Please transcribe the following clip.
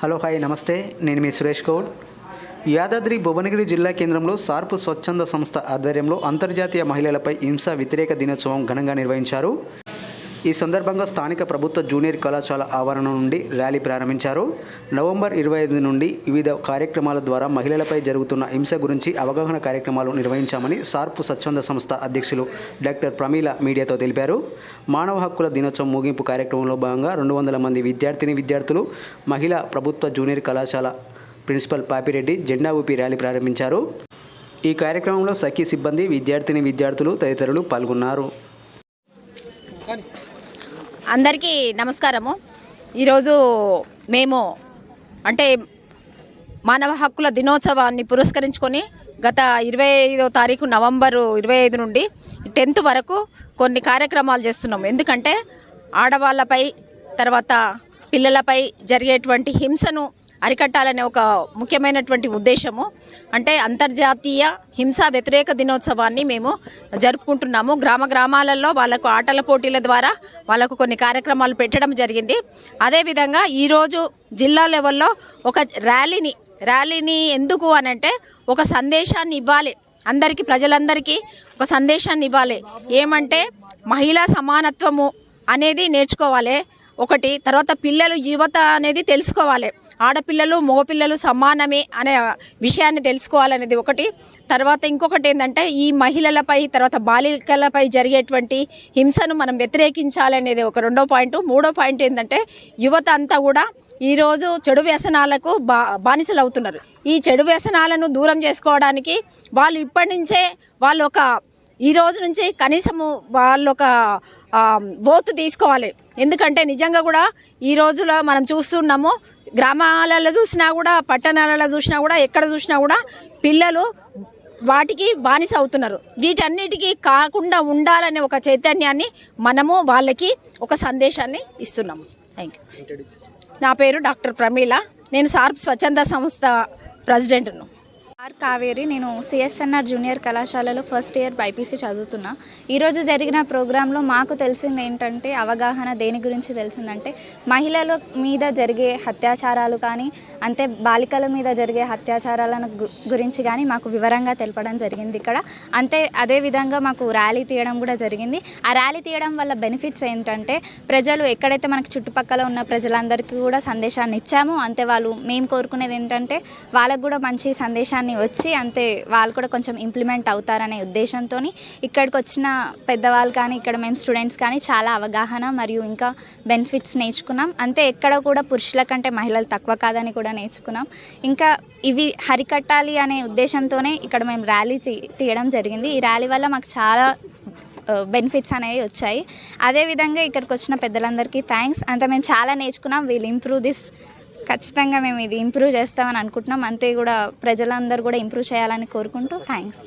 Hello hi నమస్తే. నేను మీ సురేష్ గౌడ్. యాదాద్రి భువనగిరి జిల్లా కేంద్రంలో సార్ప్ స్వచ్ఛంద సంస్థ ఆధ్వర్యంలో అంతర్జాతీయ మహిళలపై హింస వ్యతిరేక దినోత్సవం ఘనంగా నిర్వహించారు. ఈ సందర్భంగా స్థానిక ప్రభుత్వ జూనియర్ కళాశాల ఆవరణ నుండి ర్యాలీ ప్రారంభించారు. నవంబర్ ఇరవై ఐదు నుండి వివిధ కార్యక్రమాల ద్వారా మహిళలపై జరుగుతున్న హింస గురించి అవగాహన కార్యక్రమాలు నిర్వహించామని సార్పు స్వచ్ఛంద సంస్థ అధ్యక్షులు డాక్టర్ ప్రమీల మీడియాతో తెలిపారు. మానవ హక్కుల దినోత్సవం ముగింపు కార్యక్రమంలో భాగంగా రెండు వందల మంది విద్యార్థిని విద్యార్థులు మహిళా ప్రభుత్వ జూనియర్ కళాశాల ప్రిన్సిపల్ పాపిరెడ్డి జెండా ఊపి ర్యాలీ ప్రారంభించారు. ఈ కార్యక్రమంలో సఖీ సిబ్బంది విద్యార్థిని విద్యార్థులు తదితరులు పాల్గొన్నారు. అందరికీ నమస్కారము. ఈరోజు మేము అంటే మానవ హక్కుల దినోత్సవాన్ని పురస్కరించుకొని గత ఇరవై ఐదో తారీఖు నవంబరు ఇరవై ఐదు నుండి టెన్త్ వరకు కొన్ని కార్యక్రమాలు చేస్తున్నాం ఎందుకంటే ఆడవాళ్ళపై తర్వాత పిల్లలపై జరిగేటువంటి హింసను అరికట్టాలనే ఒక ముఖ్యమైనటువంటి ఉద్దేశము. అంటే అంతర్జాతీయ హింసా వ్యతిరేక దినోత్సవాన్ని మేము జరుపుకుంటున్నాము. గ్రామ గ్రామాలలో వాళ్ళకు ఆటల పోటీల ద్వారా వాళ్ళకు కొన్ని కార్యక్రమాలు పెట్టడం జరిగింది. అదేవిధంగా ఈరోజు జిల్లా లెవెల్లో ఒక ర్యాలీని ర్యాలీని ఎందుకు అని అంటే ఒక సందేశాన్ని ఇవ్వాలి. అందరికీ ప్రజలందరికీ ఒక సందేశాన్ని ఇవ్వాలి. ఏమంటే మహిళా సమానత్వము అనేది నేర్చుకోవాలి. ఒకటి. తర్వాత పిల్లలు యువత అనేది తెలుసుకోవాలి. ఆడపిల్లలు మగపిల్లలు సమానమే అనే విషయాన్ని తెలుసుకోవాలనేది ఒకటి. తర్వాత ఇంకొకటి ఏంటంటే ఈ మహిళలపై తర్వాత బాలికలపై జరిగేటువంటి హింసను మనం వ్యతిరేకించాలనేది ఒక రెండో పాయింట్. మూడో పాయింట్ ఏంటంటే యువత అంతా కూడా ఈరోజు చెడు వ్యసనాలకు బా బానిసలు అవుతున్నారు ఈ చెడు వ్యసనాలను దూరం చేసుకోవడానికి వాళ్ళు ఇప్పటి నుంచే వాళ్ళు ఒక ఈ రోజు నుంచి కనీసము వాళ్ళు ఒక ఓతు తీసుకోవాలి. ఎందుకంటే నిజంగా కూడా ఈ రోజులో మనం చూస్తున్నాము గ్రామాలలో చూసినా కూడా పట్టణాలలో చూసినా కూడా ఎక్కడ చూసినా కూడా పిల్లలు వాటికి బానిస అవుతున్నారు. వీటన్నిటికీ కాకుండా ఉండాలనే ఒక చైతన్యాన్ని మనము వాళ్ళకి ఒక సందేశాన్ని ఇస్తున్నాము. థ్యాంక్ యూ నా పేరు డాక్టర్ ప్రమీల. నేను సార్ప్ స్వచ్ఛంద సంస్థ ప్రెసిడెంట్ను. ఆర్ కావేరి. నేను సిఎస్ఎన్ఆర్ జూనియర్ కళాశాలలో ఫస్ట్ ఇయర్ బైపీసీ చదువుతున్నా. ఈరోజు జరిగిన ప్రోగ్రాంలో మాకు తెలిసింది ఏంటంటే అవగాహన దేని గురించి తెలిసిందంటే మహిళల మీద జరిగే అత్యాచారాలు కానీ అంతే బాలికల మీద జరిగే అత్యాచారాలను గు- గురించి కానీ మాకు వివరంగా తెలపడం జరిగింది ఇక్కడ. అంతే అదే విధంగా మాకు ర్యాలీ తీయడం కూడా జరిగింది. ఆ ర్యాలీ తీయడం వల్ల బెనిఫిట్స్ ఏంటంటే ప్రజలు ఎక్కడైతే మనకు చుట్టుపక్కల ఉన్న ప్రజలందరికీ కూడా సందేశాన్ని ఇచ్చామో అంతే వాళ్ళు మేము కోరుకునేది ఏంటంటే వాళ్ళకు కూడా మంచి సందేశాన్ని వచ్చి అంతే వాళ్ళు కూడా కొంచెం ఇంప్లిమెంట్ అవుతారనే ఉద్దేశంతో ఇక్కడికి వచ్చిన పెద్దవాళ్ళు కానీ ఇక్కడ మేము స్టూడెంట్స్ కానీ చాలా అవగాహన మరియు ఇంకా బెనిఫిట్స్ నేర్చుకున్నాం. అంతే ఎక్కడ కూడా పురుషుల కంటే మహిళలు తక్కువ కాదని కూడా నేర్చుకున్నాం. ఇంకా ఇవి హరికట్టాలి అనే ఉద్దేశంతోనే ఇక్కడ మేము ర్యాలీ తీ తీయడం జరిగింది. ఈ ర్యాలీ వల్ల మాకు చాలా బెనిఫిట్స్ అనేవి వచ్చాయి. అదేవిధంగా ఇక్కడికి వచ్చిన పెద్దలందరికీ థ్యాంక్స్ అంత మేము చాలా నేర్చుకున్నాం. వీల్ ఇంప్రూవ్ దిస్ ఖచ్చితంగా మేము ఇది ఇంప్రూవ్ చేస్తామని అనుకుంటున్నాం. అంతే కూడా ప్రజలందరూ కూడా ఇంప్రూవ్ చేయాలని కోరుకుంటూ థ్యాంక్స్